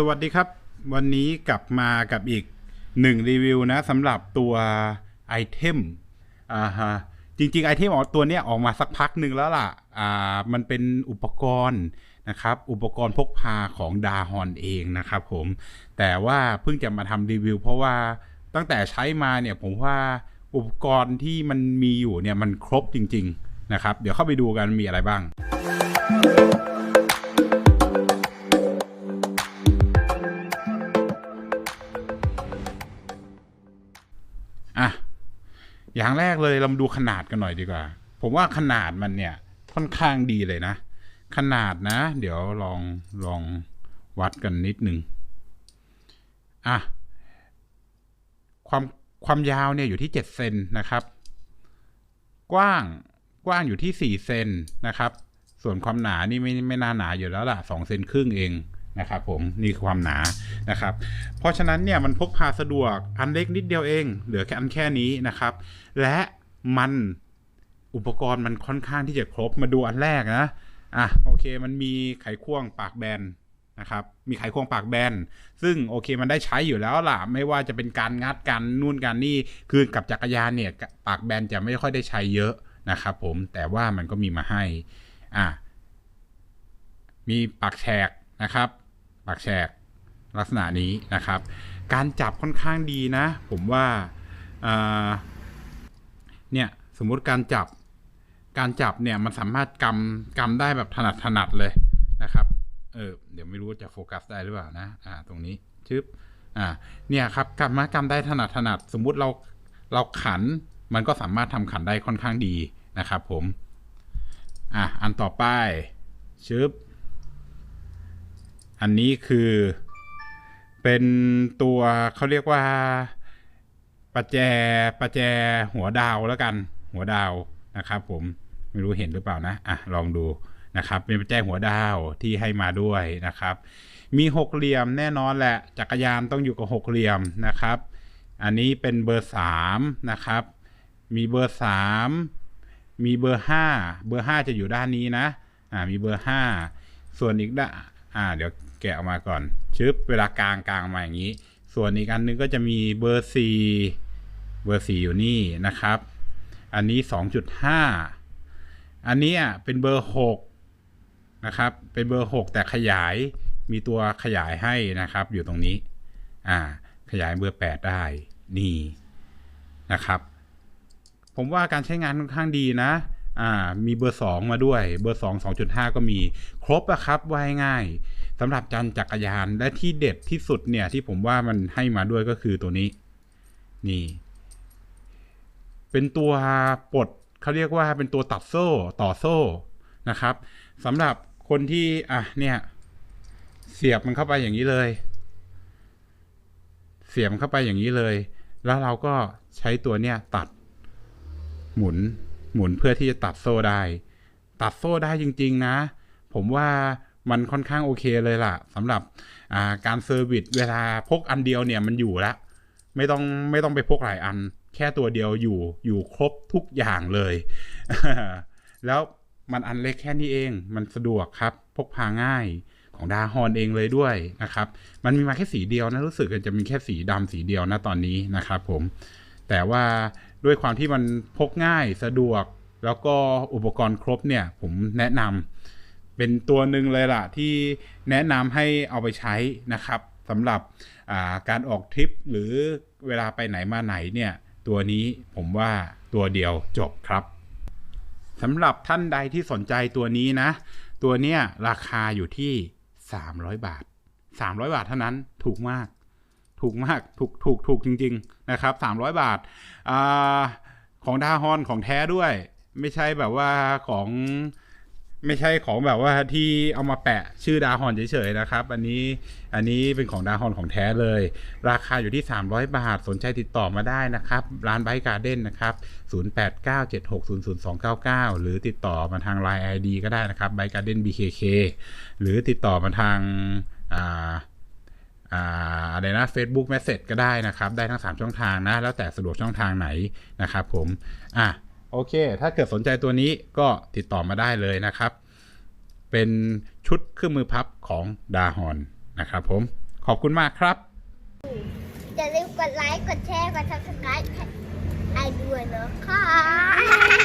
สวัสดีครับ วันนี้กลับมากับอีกหนึ่งรีวิวนะสำหรับตัวไอเทมอ่าฮะจริงๆไอเทมออกตัวเนี้ยออกมาสักพักหนึ่งแล้วล่ะอ่ามันเป็นอุปกรณ์นะครับ อุปกรณ์พกพาของดาฮอนเองนะครับผม แต่ว่าเพิ่งจะมาทำรีวิว เพราะว่าตั้งแต่ใช้มาเนี่ยผมว่าอุปกรณ์ที่มันมีอยู่เนี่ยมันครบจริง ๆ นะครับ เดี๋ยวเข้าไปดูกันมีอะไรบ้าง อย่างแรกเลยเรามาดูขนาดกันหน่อยดีกว่า ผมว่าขนาดมันเนี่ยค่อนข้างดีเลยนะ ขนาดนะ เดี๋ยวลองลองวัดกันนิดนึงอะความความยาวเนี่ยอยู่ที่เจ็ดเซนนะครับ กว้างกว้างอยู่ที่สี่เซนนะครับ ส่วนความหนานี่ไม่ไม่น่าหนาอยู่แล้วล่ะสองเซนครึ่งเอง นะครับผมนี่คือความหนานะครับ เพราะฉะนั้นเนี่ยมันพกพาสะดวกอันเล็กนิดเดียวเอง เหลือแค่อันแค่นี้นะครับ และมันอุปกรณ์มันค่อนข้างที่จะครบมาดูอันแรกนะอะโอเคมันมีไขควงปากแบนนะครับมีไขควงปากแบน ซึ่งโอเคมันได้ใช้อยู่แล้วล่ะ ไม่ว่าจะเป็นการงัดกันนู่นกันนี่คือกับจักรยานเนี่ยปากแบนจะไม่ค่อยได้ใช้เยอะนะครับผมแต่ว่ามันก็มีมาให้อะมีปากแฉกนะครับ ปากแฉกลักษณะนี้นะครับ การจับค่อนข้างดีนะ ผมว่าเนี่ยสมมุติการจับ การจับเนี่ยมันสามารถกำกำได้แบบถนัดถนัดเลยนะครับเออเดี๋ยวไม่รู้จะโฟกัสได้หรือเปล่านะอ่าตรงนี้ชึบอ่าเนี่ยครับกำมากำได้ถนัดถนัด สมมุติเราเราขันมันก็สามารถทำขันได้ค่อนข้างดีนะครับผม อะ อันต่อไปชึบ อันนี้คือ เป็นตัวเขาเรียกว่าประแจประแจหัวดาวแล้วกัน หัวดาวนะครับผมไม่รู้เห็นหรือเปล่านะอะลองดูนะครับเป็นประแจหัวดาวที่ให้มาด้วยนะครับ มีหกเหลี่ยมแน่นอนแหละจักรยานต้องอยู่กับหกเหลี่ยมนะครับ อันนี้เป็นเบอร์สามนะครับ มีเบอร์สามมีเบอร์ห้าเบอร์ห้าจะอยู่ด้านนี้นะอ่ามีเบอร์ห้าส่วนอีกด้านอ่าเดี๋ยว แกะออกมาก่อน ชึบเวลากลางกลางมาอย่างนี้ ส่วนอีกอันนึงก็จะมีเบอร์สี่เบอร์สี่อยู่นี่นะครับ อันนี้สองจุดห้าอันนี้เป็นเบอร์หกนะครับ เป็นเบอร์หกแต่ขยายมีตัวขยายให้นะครับ อยู่ตรงนี้ อ่า ขยายเบอร์แปดได้นี่นะครับ ผมว่าการใช้งานค่อนข้างดีนะอ่ามีเบอร์สองมาด้วย เบอร์สองสองจุดห้าก็มี ครบอะครับว่ายง่าย สำหรับจันจักรยานและที่เด็ดที่สุดเนี่ยที่ผมว่ามันให้มาด้วยก็คือตัวนี้ นี่ เป็นตัวปลดเขาเรียกว่าเป็นตัวตัดโซ่ต่อโซ่นะครับสำหรับคนที่อะเนี่ย เสียบมันเข้าไปอย่างนี้เลย เสียบเข้าไปอย่างนี้เลย แล้วเราก็ใช้ตัวเนี้ยตัด หมุนหมุนเพื่อที่จะตัดโซ่ได้ ตัดโซ่ได้จริง ๆ นะ ผมว่า มันค่อนข้างโอเคเลยล่ะสำหรับการเซอร์วิสเวลาพกอันเดียวเนี่ยมันอยู่แล้วไม่ต้องไม่ต้องไปพกหลายอัน แค่ตัวเดียวอยู่อยู่ครบทุกอย่างเลย แล้วมันอันเล็กแค่นี้เองมันสะดวกครับ พกพาง่ายของดาฮอนเองเลยด้วยนะครับ มันมีมาแค่สีเดียวนะรู้สึกจะมีแค่สีดำสีเดียวนะตอนนี้นะครับผม แต่ว่าด้วยความที่มันพกง่ายสะดวก แล้วก็อุปกรณ์ครบเนี่ย ผมแนะนำ เป็นตัวหนึ่งเลยล่ะที่แนะนำให้เอาไปใช้นะครับสำหรับการออกทริปหรือเวลาไปไหนมาไหนเนี่ยตัวนี้ผมว่าตัวเดียวจบครับสำหรับท่านใดที่สนใจตัวนี้นะ ตัวเนี้ยราคาอยู่ที่ 300 บาท 300 บาทเท่านั้นถูกมาก ถูกมากถูกถูกถูกจริง ๆ นะครับ 300 บาทอของดาฮอนของแท้ด้วย ไม่ใช่แบบว่าของ ไม่ใช่ของแบบว่าที่เอามาแปะชื่อดาฮอนเฉยๆนะครับ อันนี้อันนี้เป็นของดาฮอนของแท้เลย ราคาอยู่ที่ 300 บาท สนใจติดต่อมาได้นะครับ ร้านไบการ์เด้นนะครับ 0897600299 หรือติดต่อมาทาง Line ID ก็ได้นะครับไบการ์เด้น BKK หรือติดต่อมาทางอ่าอะไรนะ Facebook Message ก็ได้นะครับ ได้ทั้ง 3 ช่องทางนะ แล้วแต่สะดวกช่องทางไหนนะครับผม อะ โอเค ถ้าเกิดสนใจตัวนี้ก็ติดต่อมาได้เลยนะครับ เป็นชุดเครื่องมือพับของดาฮอนนะครับผม ขอบคุณมากครับ อย่าลืมกดไลค์ กดแชร์ กด subscribe ให้ไอด้วยนะคะ